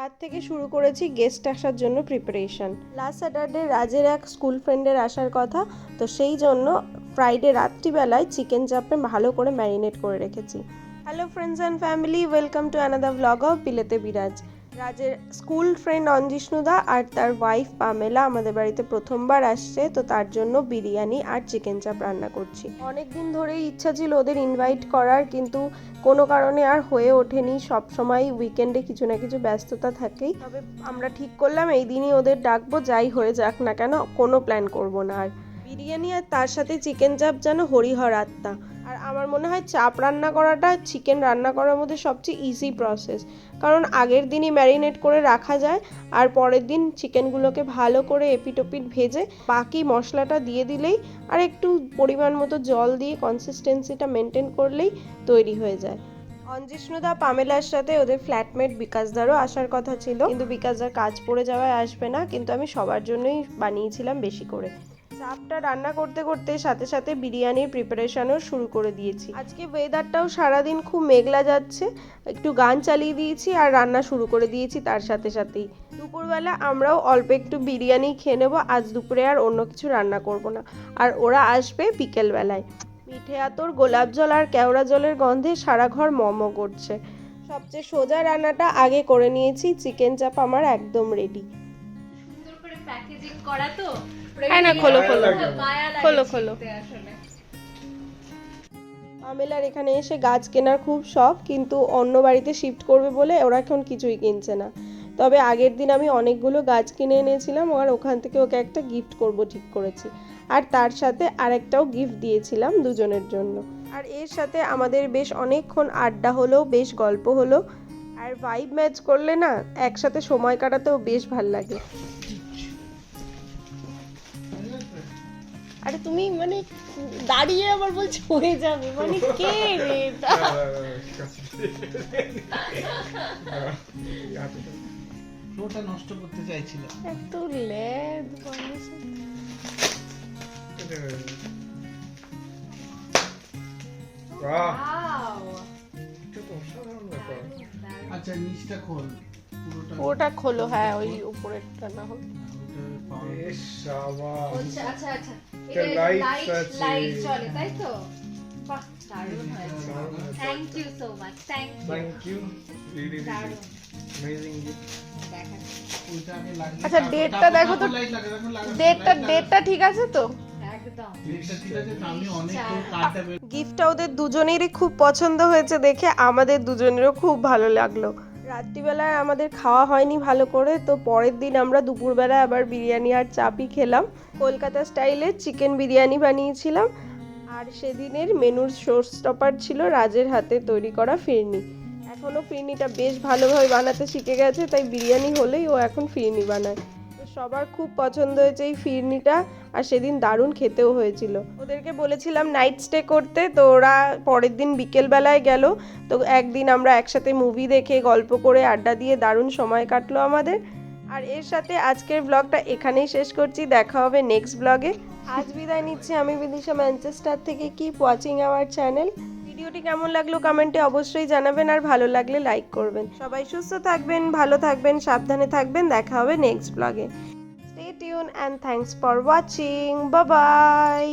রাত থেকে শুরু করেছি গেস্ট আসার জন্য প্রিপারেশন লাস্ট স্যাটারডে রাজের এক স্কুল ফ্রেন্ডের আসার কথা, তো সেই জন্য ফ্রাইডে রাত্রিবেলায় চিকেন চাপে ভালো করে ম্যারিনেট করে রেখেছি। Hello friends and family welcome to another blog of বিলেতে Biraj রাজের স্কুল ফ্রেন্ড অঞ্জিষ্ণুদা আর তার ওয়াইফ পামেলা আমাদের বাড়িতে প্রথমবার আসছে, তো তার জন্য বিরিয়ানি আর চিকেন চাপ রান্না করছি। অনেক দিন ধরেই ইচ্ছা ছিল ওদের ইনভাইট করার, কিন্তু কোনো কারণে আর হয়ে ওঠেনি। সব সময় উইকেন্ডে কিছু না কিছু ব্যস্ততা থাকেই। তবে আমরা ঠিক করলাম, এই দিনই ওদের ডাকবো, যাই হয়ে যাক না কেন, কোনো প্ল্যান করব না আর। বিরিয়ানি আর তার সাথে চিকেন চাপ যেন হরিহর আত্মা। আর আমার মনে হয় চাপ রান্না করাটা চিকেন রান্না করার মধ্যে সবচেয়ে ইজি প্রসেস কারণ আগের দিনই ম্যারিনেট করে রাখা যায়, আর পরের দিন চিকেনগুলোকে ভালো করে এপিটোপিট ভেজে বাকি মশলাটা দিয়ে দিলেই আর একটু পরিমাণ মতো জল দিয়ে কনসিস্টেন্সিটা মেনটেন করলেই তৈরি হয়ে যায়। অঞ্জিষ্ণুদা পামেলার সাথে ওদের ফ্ল্যাটমেট বিকাশদারও আসার কথা ছিল। কিন্তু বিকাশদার কাজ পড়ে যাওয়ায় আসবে না, কিন্তু আমি সবার জন্যই বানিয়েছিলাম বেশি করে। চাপটা রান্না করতে করতে সাথে সাথে বিরিয়ানির প্রিপারেশনও শুরু করে দিয়েছি। আজকে ওয়েদারটাও সারাদিন খুব মেঘলা যাচ্ছে, একটু গান চালিয়ে দিয়েছি আর রান্না শুরু করে দিয়েছি তার সাথে সাথেই। দুপুরবেলা আমরাও অল্প একটু বিরিয়ানি খেয়ে নেব, আজ দুপুরে আর অন্য কিছু রান্না করব না। আর ওরা আসবে বিকেলবেলায়। মিঠে আতর, গোলাপ জল আর কেওড়া জলের গন্ধে সারা ঘর মম করছে। সবচেয়ে সোজা রান্নাটা আগে করে নিয়েছি, চিকেন চাপ আমার একদম রেডি সুন্দর করে প্যাকেজিং করা তো? হ্যাঁ না, খোলো, খোলো। খোলো, খোলো। আমেলার এখানে এসে গাছ কেনার খুব শখ কিন্তু অন্য বাড়িতে শিফট করবে বলে ওরা এখন কিছুই কিনছে না। তবে আগের দিন আমি অনেকগুলো গাছ কিনে এনেছিলাম আর ওখান থেকে ওকে একটা গিফট করব ঠিক করেছি। আর তার সাথে আরেকটাও গিফট দিয়েছিলাম দুজনের জন্য। আর এর সাথে আমাদের বেশ অনেকক্ষণ আড্ডা হলো বেশ গল্প হলো। আর ভাইব ম্যাচ করলে না একসাথে সময় কাটাতেও বেশ ভালো লাগে। আরে তুমি মানে দাঁড়িয়ে আবার বলছো হয়ে যাবে। মানে কে রে? এটা? ফ্লোটা নষ্ট করতে চাইছিল। এত লেদ আচ্ছা নিচটা খোল। ওটা খোলো হ্যাঁ ওই উপরেরটা না হোক আচ্ছা আচ্ছা। আচ্ছা লাইট লাইট চলে তাই তো? Thank you so much thank you লাগিয়ে আচ্ছা, ডেটটা দেখো তো। ডেটটা ডেটটা ঠিক আছে তো? ডেটটা গিফটটা ওদের দুজনেরই খুব পছন্দ হয়েছে দেখে আমাদের দুজনেরও খুব ভালো লাগল। রাত্রিবেলায় আমাদের খাওয়া হয়নি ভালো করে, তো পরের দিন আমরা দুপুরবেলায় আবার বিরিয়ানি আর চাপই খেলাম। কলকাতা স্টাইলে চিকেন বিরিয়ানি বানিয়েছিলাম। আর সেদিনের মেনুর সোর্স টপার ছিল রাজের হাতে তৈরি করা ফিরনি। এখনও ফিরনিটা বেশ ভালোভাবে বানাতে শিখে গেছে, তাই বিরিয়ানি হলেই ও এখন ফিরনি বানায়। সবার খুব পছন্দ হয়েছে এই ফিরনিটা, আর সেদিন দারুণ খেতেও হয়েছিল। ওদেরকে বলেছিলাম নাইট স্টে করতে, তো ওরা পরের দিন বিকেলবেলায় গেল। তো একদিন আমরা একসাথে মুভি দেখে, গল্প করে, আড্ডা দিয়ে দারুণ সময় কাটলো আমাদের। আর এর সাথে আজকের ব্লগটা এখানেই শেষ করছি, দেখা হবে নেক্সট ব্লগে আজ বিদায় নিচ্ছি আমি বিদিশা ম্যানচেস্টার থেকে কিপ ওয়াচিং আওয়ার চ্যানেল ভিডিওটি কেমন লাগল কমেন্টে অবশ্যই জানাবেন আর ভালো লাগলে লাইক করবেন। সবাই সুস্থ থাকবেন, ভালো থাকবেন, সাবধানে থাকবেন। দেখা হবে নেক্সট ব্লগে stay tune and thanks for watching Babai.